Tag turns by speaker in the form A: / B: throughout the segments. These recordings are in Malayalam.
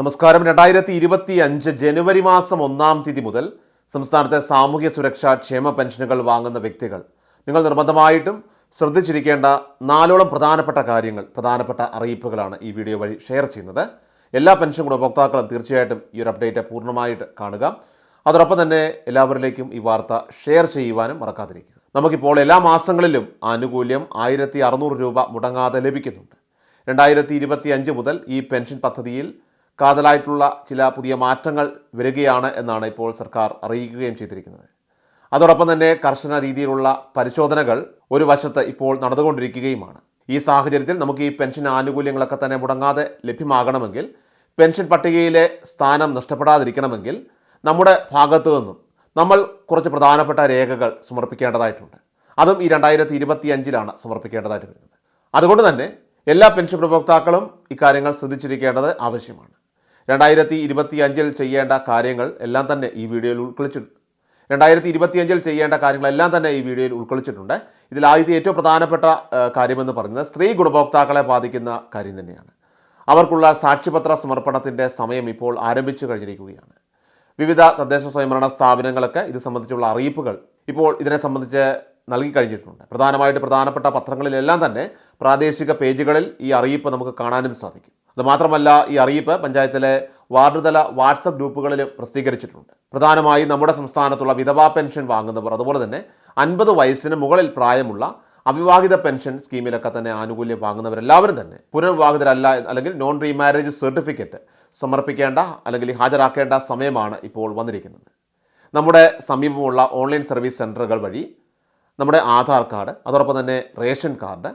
A: നമസ്കാരം. രണ്ടായിരത്തി ഇരുപത്തി അഞ്ച് ജനുവരി മാസം ഒന്നാം തീയതി മുതൽ സംസ്ഥാനത്തെ സാമൂഹ്യ സുരക്ഷാ ക്ഷേമ പെൻഷനുകൾ വാങ്ങുന്ന വ്യക്തികൾ. നിങ്ങൾ നിർബന്ധമായിട്ടും ശ്രദ്ധിച്ചിരിക്കേണ്ട നാലോളം പ്രധാനപ്പെട്ട കാര്യങ്ങൾ പ്രധാനപ്പെട്ട അറിയിപ്പുകളാണ് ഈ വീഡിയോ വഴി ഷെയർ ചെയ്യുന്നത്. എല്ലാ പെൻഷൻ ഗുണഭോക്താക്കളും തീർച്ചയായിട്ടും ഈ ഒരു അപ്ഡേറ്റ് പൂർണമായിട്ട് കാണുക. അതോടൊപ്പം തന്നെ എല്ലാവരിലേക്കും ഈ വാർത്ത ഷെയർ ചെയ്യുവാനും മറക്കാതിരിക്കുക. നമുക്കിപ്പോൾ എല്ലാ മാസങ്ങളിലും ആനുകൂല്യം ആയിരത്തി അറുന്നൂറ് രൂപ മുടങ്ങാതെ ലഭിക്കുന്നുണ്ട്. രണ്ടായിരത്തി ഇരുപത്തി അഞ്ച് മുതൽ ഈ പെൻഷൻ പദ്ധതിയിൽ കാതലായിട്ടുള്ള ചില പുതിയ മാറ്റങ്ങൾ വരികയാണ് എന്നാണ് ഇപ്പോൾ സർക്കാർ അറിയിക്കുകയും ചെയ്തിരിക്കുന്നത്. അതോടൊപ്പം തന്നെ കർശന രീതിയിലുള്ള പരിശോധനകൾ ഒരു വശത്ത് ഇപ്പോൾ നടന്നുകൊണ്ടിരിക്കുകയുമാണ്. ഈ സാഹചര്യത്തിൽ നമുക്ക് ഈ പെൻഷൻ ആനുകൂല്യങ്ങളൊക്കെ തന്നെ മുടങ്ങാതെ ലഭ്യമാകണമെങ്കിൽ പെൻഷൻ പട്ടികയിലെ സ്ഥാനം നഷ്ടപ്പെടാതിരിക്കണമെങ്കിൽ നമ്മുടെ ഭാഗത്തു നിന്നും നമ്മൾ കുറച്ച് പ്രധാനപ്പെട്ട രേഖകൾ സമർപ്പിക്കേണ്ടതായിട്ടുണ്ട്. അതും ഈ രണ്ടായിരത്തി ഇരുപത്തി അഞ്ചിലാണ് സമർപ്പിക്കേണ്ടതായിട്ട് വരുന്നത്. അതുകൊണ്ട് തന്നെ എല്ലാ പെൻഷൻ ഉപഭോക്താക്കളും ഇക്കാര്യങ്ങൾ ശ്രദ്ധിച്ചിരിക്കേണ്ടത് ആവശ്യമാണ്. രണ്ടായിരത്തി ഇരുപത്തി അഞ്ചിൽ ചെയ്യേണ്ട കാര്യങ്ങൾ എല്ലാം തന്നെ ഈ വീഡിയോയിൽ ഉൾക്കൊള്ളിച്ചിട്ടുണ്ട് രണ്ടായിരത്തി ഇരുപത്തിയഞ്ചിൽ ചെയ്യേണ്ട കാര്യങ്ങളെല്ലാം തന്നെ ഈ വീഡിയോയിൽ ഉൾക്കൊള്ളിച്ചിട്ടുണ്ട്. ഇതിൽ ആദ്യത്തെ ഏറ്റവും പ്രധാനപ്പെട്ട കാര്യമെന്ന് പറയുന്നത് സ്ത്രീ ഗുണഭോക്താക്കളെ ബാധിക്കുന്ന കാര്യം തന്നെയാണ്. അവർക്കുള്ള സാക്ഷിപത്ര സമർപ്പണത്തിന്റെ സമയം ഇപ്പോൾ ആരംഭിച്ചു കഴിഞ്ഞിരിക്കുകയാണ്. വിവിധ തദ്ദേശ സ്വയംഭരണ സ്ഥാപനങ്ങളൊക്കെ ഇത് സംബന്ധിച്ചുള്ള അറിയിപ്പുകൾ ഇപ്പോൾ ഇതിനെ സംബന്ധിച്ച് നൽകി കഴിഞ്ഞിട്ടുണ്ട്. പ്രധാനമായിട്ട് പ്രധാനപ്പെട്ട പത്രങ്ങളിലെല്ലാം തന്നെ പ്രാദേശിക പേജുകളിൽ ഈ അറിയിപ്പ് നമുക്ക് കാണാനും സാധിക്കും. അതുമാത്രമല്ല ഈ അറിയിപ്പ് പഞ്ചായത്തിലെ വാർഡ് തല വാട്സപ്പ് ഗ്രൂപ്പുകളിൽ പ്രസിദ്ധീകരിച്ചിട്ടുണ്ട്. പ്രധാനമായും നമ്മുടെ സംസ്ഥാനത്തുള്ള വിധവാ പെൻഷൻ വാങ്ങുന്നവർ അതുപോലെ തന്നെ അൻപത് വയസ്സിന് മുകളിൽ പ്രായമുള്ള അവിവാഹിത പെൻഷൻ സ്കീമിലൊക്കെ തന്നെ ആനുകൂല്യം വാങ്ങുന്നവരെല്ലാവരും തന്നെ പുനർവിവാഹിതരല്ല അല്ലെങ്കിൽ നോൺ റീമാരേജ് സർട്ടിഫിക്കറ്റ് സമർപ്പിക്കേണ്ട അല്ലെങ്കിൽ ഹാജരാക്കേണ്ട സമയമാണ് ഇപ്പോൾ വന്നിരിക്കുന്നത്. നമ്മുടെ സമീപമുള്ള ഓൺലൈൻ സർവീസ് സെന്ററുകൾ വഴി നമ്മുടെ ആധാർ കാർഡ് അതോടൊപ്പം തന്നെ റേഷൻ കാർഡ്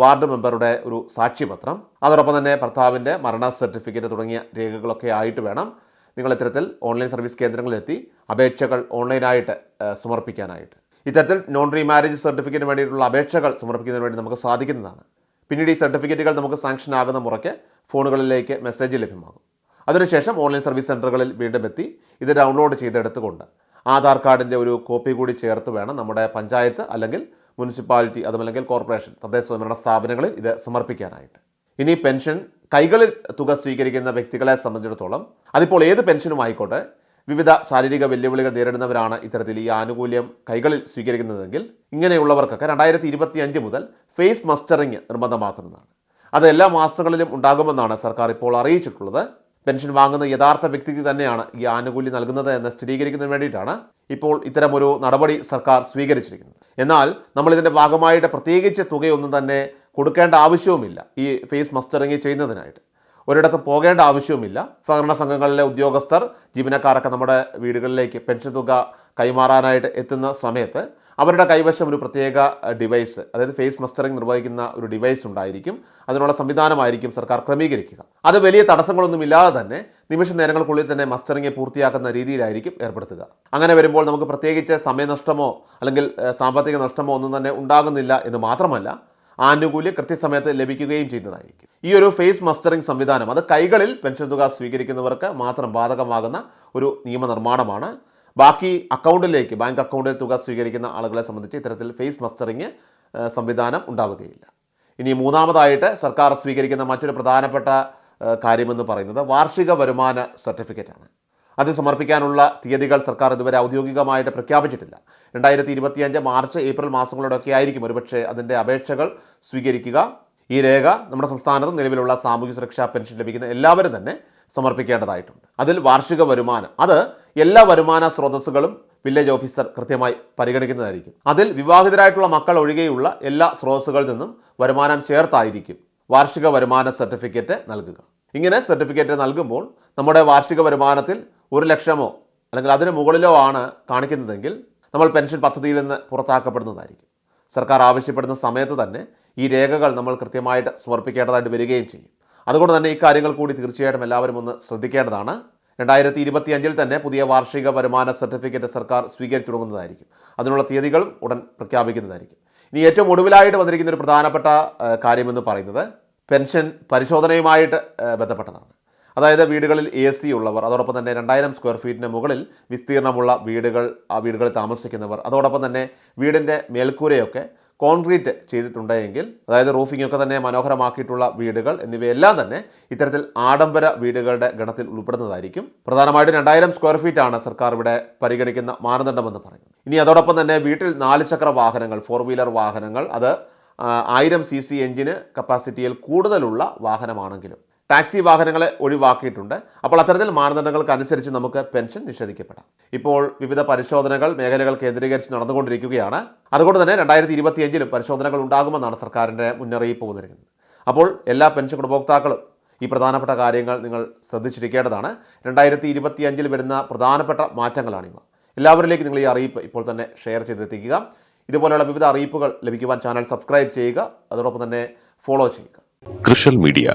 A: വാർഡ് മെമ്പറുടെ ഒരു സാക്ഷ്യപത്രം അതോടൊപ്പം തന്നെ ഭർത്താവിന്റെ മരണ സർട്ടിഫിക്കറ്റ് തുടങ്ങിയ രേഖകളൊക്കെ ആയിട്ട് വേണം നിങ്ങൾ ഇത്തരത്തിൽ ഓൺലൈൻ സർവീസ് കേന്ദ്രങ്ങളിലെത്തി അപേക്ഷകൾ ഓൺലൈനായിട്ട് സമർപ്പിക്കാനായിട്ട്. ഇത്തരത്തിൽ നോൺ റീമാരേജ് സർട്ടിഫിക്കറ്റിന് വേണ്ടിയിട്ടുള്ള അപേക്ഷകൾ സമർപ്പിക്കുന്നതിന് വേണ്ടി നമുക്ക് സാധിക്കുന്നതാണ്. പിന്നീട് ഈ സർട്ടിഫിക്കറ്റുകൾ നമുക്ക് സാങ്ഷൻ ആകുന്ന മുറയ്ക്ക് ഫോണുകളിലേക്ക് മെസ്സേജ് ലഭ്യമാകും. അതിനുശേഷം ഓൺലൈൻ സർവീസ് സെന്ററുകളിൽ വീണ്ടും എത്തി ഇത് ഡൗൺലോഡ് ചെയ്തെടുത്തുകൊണ്ട് ആധാർ കാർഡിന്റെ ഒരു കോപ്പി കൂടി ചേർത്ത് വേണം നമ്മുടെ പഞ്ചായത്ത് അല്ലെങ്കിൽ മുനിസിപ്പാലിറ്റി അതുമല്ലെങ്കിൽ കോർപ്പറേഷൻ തദ്ദേശ സ്വയംഭരണ സ്ഥാപനങ്ങളിൽ ഇത് സമർപ്പിക്കാനായിട്ട്. ഇനി പെൻഷൻ കൈകളിൽ തുക സ്വീകരിക്കുന്ന വ്യക്തികളെ സംബന്ധിച്ചിടത്തോളം അതിപ്പോൾ ഏത് പെൻഷനും ആയിക്കോട്ടെ വിവിധ ശാരീരിക വെല്ലുവിളികൾ നേരിടുന്നവരാണ് ഇത്തരത്തിൽ ഈ ആനുകൂല്യം കൈകളിൽ സ്വീകരിക്കുന്നതെങ്കിൽ ഇങ്ങനെയുള്ളവർക്കൊക്കെ രണ്ടായിരത്തി ഇരുപത്തി അഞ്ച് മുതൽ ഫേസ് മസ്റ്ററിങ് നിർബന്ധമാക്കുന്നതാണ്. അത് എല്ലാ മാസങ്ങളിലും ഉണ്ടാകുമെന്നാണ് സർക്കാർ ഇപ്പോൾ അറിയിച്ചിട്ടുള്ളത്. പെൻഷൻ വാങ്ങുന്ന യഥാർത്ഥ വ്യക്തിക്ക് തന്നെയാണ് ഈ ആനുകൂല്യം നൽകുന്നത് എന്ന് സ്ഥിരീകരിക്കുന്നതിന് വേണ്ടിയിട്ടാണ് ഇപ്പോൾ ഇത്തരമൊരു നടപടി സർക്കാർ സ്വീകരിച്ചിരിക്കുന്നത് എന്നാൽ നമ്മൾ ഇതിന്റെ ഭാഗമായിട്ട് പ്രത്യേകിച്ച് തുകയൊന്നും തന്നെ കൊടുക്കേണ്ട ആവശ്യവുമില്ല ഈ ഫേസ് മസ്റ്ററിങ് ചെയ്യുന്നതിനായിട്ട്. ഒരിടത്തും പോകേണ്ട ആവശ്യവുമില്ല. സഹകരണ സംഘങ്ങളിലെ ഉദ്യോഗസ്ഥർ ജീവനക്കാരൊക്കെ നമ്മുടെ വീടുകളിലേക്ക് പെൻഷൻ തുക കൈമാറാനായിട്ട് എത്തുന്ന സമയത്ത് അവരുടെ കൈവശം ഒരു പ്രത്യേക ഡിവൈസ് അതായത് ഫേസ് മസ്റ്ററിംഗ് നിർവഹിക്കുന്ന ഒരു ഡിവൈസ് ഉണ്ടായിരിക്കും. അതിനുള്ള സംവിധാനമായിരിക്കും സർക്കാർ ക്രമീകരിക്കുക. അത് വലിയ തടസ്സങ്ങളൊന്നും ഇല്ലാതെ തന്നെ നിമിഷ നേരങ്ങൾക്കുള്ളിൽ തന്നെ മസ്റ്ററിംഗ് പൂർത്തിയാക്കുന്ന രീതിയിലായിരിക്കും ഏർപ്പെടുത്തുക. അങ്ങനെ വരുമ്പോൾ നമുക്ക് പ്രത്യേകിച്ച് സമയനഷ്ടമോ അല്ലെങ്കിൽ സാമ്പത്തിക നഷ്ടമോ ഒന്നും തന്നെ ഉണ്ടാകുന്നില്ല എന്ന് മാത്രമല്ല ആനുകൂല്യം കൃത്യസമയത്ത് ലഭിക്കുകയും ചെയ്യുന്നതായിരിക്കും. ഈ ഒരു ഫേസ് മസ്റ്ററിംഗ് സംവിധാനം അത് കൈകളിൽ പെൻഷൻ തുക സ്വീകരിക്കുന്നവർക്ക് മാത്രം ബാധകമാകുന്ന ഒരു നിയമനിർമ്മാണമാണ് ബാക്കി അക്കൗണ്ടിലേക്ക് ബാങ്ക് അക്കൗണ്ടിൽ തുക സ്വീകരിക്കുന്ന ആളുകളെ സംബന്ധിച്ച് ഇത്തരത്തിൽ ഫേസ് മസ്റ്ററിങ് സംവിധാനം ഉണ്ടാവുകയില്ല. ഇനി മൂന്നാമതായിട്ട് സർക്കാർ സ്വീകരിക്കുന്ന മറ്റൊരു പ്രധാനപ്പെട്ട കാര്യമെന്ന് പറയുന്നത് വാർഷിക വരുമാന സർട്ടിഫിക്കറ്റാണ്. അത് സമർപ്പിക്കാനുള്ള തീയതികൾ സർക്കാർ ഇതുവരെ ഔദ്യോഗികമായിട്ട് പ്രഖ്യാപിച്ചിട്ടില്ല. രണ്ടായിരത്തി ഇരുപത്തിയഞ്ച് മാർച്ച് ഏപ്രിൽ മാസങ്ങളോടൊക്കെ ആയിരിക്കും ഒരുപക്ഷെ അതിന്റെ അപേക്ഷകൾ സ്വീകരിക്കുക. ഈ രേഖ നമ്മുടെ സംസ്ഥാനത്ത് നിലവിലുള്ള സാമൂഹ്യ സുരക്ഷാ പെൻഷൻ ലഭിക്കുന്ന എല്ലാവരും തന്നെ സമർപ്പിക്കേണ്ടതായിട്ടുണ്ട്. അതിൽ വാർഷിക വരുമാനം അത് എല്ലാ വരുമാന സ്രോതസ്സുകളും വില്ലേജ് ഓഫീസർ കൃത്യമായി പരിഗണിക്കുന്നതായിരിക്കും. അതിൽ വിവാഹിതരായിട്ടുള്ള മക്കൾ ഒഴികെയുള്ള എല്ലാ സ്രോതസ്സുകളിൽ നിന്നും വരുമാനം ചേർത്തായിരിക്കും വാർഷിക വരുമാന സർട്ടിഫിക്കറ്റ് നൽകുക. ഇങ്ങനെ സർട്ടിഫിക്കറ്റ് നൽകുമ്പോൾ നമ്മുടെ വാർഷിക വരുമാനത്തിൽ ഒരു ലക്ഷമോ അല്ലെങ്കിൽ അതിന് മുകളിലോ ആണ് കാണിക്കുന്നതെങ്കിൽ നമ്മൾ പെൻഷൻ പദ്ധതിയിൽ നിന്ന് പുറത്താക്കപ്പെടുന്നതായിരിക്കും. സർക്കാർ ആവശ്യപ്പെടുന്ന സമയത്ത് തന്നെ ഈ രേഖകൾ നമ്മൾ കൃത്യമായിട്ട് സമർപ്പിക്കേണ്ടതായിട്ട് വരികയും ചെയ്യും. അതുകൊണ്ട് തന്നെ ഈ കാര്യങ്ങൾ കൂടി തീർച്ചയായിട്ടും എല്ലാവരും ഒന്ന് ശ്രദ്ധിക്കേണ്ടതാണ്. രണ്ടായിരത്തി ഇരുപത്തി അഞ്ചിൽ തന്നെ പുതിയ വാർഷിക വരുമാന സർട്ടിഫിക്കറ്റ് സർക്കാർ സ്വീകരിച്ചു തുടങ്ങുന്നതായിരിക്കും അതിനുള്ള തീയതികളും ഉടൻ പ്രഖ്യാപിക്കുന്നതായിരിക്കും. ഇനി ഏറ്റവും ഒടുവിലായിട്ട് വന്നിരിക്കുന്ന ഒരു പ്രധാനപ്പെട്ട കാര്യമെന്ന് പറയുന്നത് പെൻഷൻ പരിശോധനയുമായിട്ട് ബന്ധപ്പെട്ടതാണ്. അതായത് വീടുകളിൽ എ സി ഉള്ളവർ അതോടൊപ്പം തന്നെ രണ്ടായിരം സ്ക്വയർ ഫീറ്റിന് മുകളിൽ വിസ്തീർണമുള്ള വീടുകൾ ആ വീടുകളിൽ താമസിക്കുന്നവർ അതോടൊപ്പം തന്നെ വീടിന്റെ മേൽക്കൂരയൊക്കെ കോൺക്രീറ്റ് ചെയ്തിട്ടുണ്ടെങ്കിൽ അതായത് റൂഫിംഗ് ഒക്കെ തന്നെ മനോഹരമാക്കിയിട്ടുള്ള വീടുകൾ എന്നിവയെല്ലാം തന്നെ ഇത്തരത്തിൽ ആഡംബര വീടുകളുടെ ഗണത്തിൽ ഉൾപ്പെടുന്നതായിരിക്കും. പ്രധാനമായിട്ടും രണ്ടായിരം സ്ക്വയർ ഫീറ്റ് ആണ് സർക്കാർ ഇവിടെ പരിഗണിക്കുന്ന മാനദണ്ഡമെന്ന് പറയുന്നത്. ഇനി അതോടൊപ്പം തന്നെ വീട്ടിൽ നാല് ചക്ര വാഹനങ്ങൾ ഫോർ വീലർ വാഹനങ്ങൾ അത് ആയിരം സി സി എഞ്ചിന് കപ്പാസിറ്റിയിൽ കൂടുതലുള്ള വാഹനമാണെങ്കിലും ടാക്സി വാഹനങ്ങളെ ഒഴിവാക്കിയിട്ടുണ്ട്. അപ്പോൾ അത്തരത്തിൽ മാനദണ്ഡങ്ങൾക്കനുസരിച്ച് നമുക്ക് പെൻഷൻ നിഷേധിക്കപ്പെടാം. ഇപ്പോൾ വിവിധ പരിശോധനകൾ മേഖലകൾ കേന്ദ്രീകരിച്ച് നടന്നുകൊണ്ടിരിക്കുകയാണ്. അതുകൊണ്ട് തന്നെ രണ്ടായിരത്തി ഇരുപത്തിയഞ്ചിലും പരിശോധനകൾ ഉണ്ടാകുമെന്നാണ് സർക്കാരിന്റെ മുന്നറിയിപ്പ് വന്നിരിക്കുന്നത്. അപ്പോൾ എല്ലാ പെൻഷൻ ഗുണഭോക്താക്കളും ഈ പ്രധാനപ്പെട്ട കാര്യങ്ങൾ നിങ്ങൾ ശ്രദ്ധിച്ചിരിക്കേണ്ടതാണ്. രണ്ടായിരത്തി ഇരുപത്തിയഞ്ചിൽ വരുന്ന പ്രധാനപ്പെട്ട മാറ്റങ്ങളാണിവ. എല്ലാവരിലേക്കും നിങ്ങൾ ഈ അറിയിപ്പ് ഇപ്പോൾ തന്നെ ഷെയർ ചെയ്തെത്തിക്കുക. ഇതുപോലെയുള്ള വിവിധ അറിയിപ്പുകൾ ലഭിക്കുവാൻ ചാനൽ സബ്സ്ക്രൈബ് ചെയ്യുക. അതോടൊപ്പം തന്നെ ഫോളോ ചെയ്യുക.
B: കൃഷൽ മീഡിയ.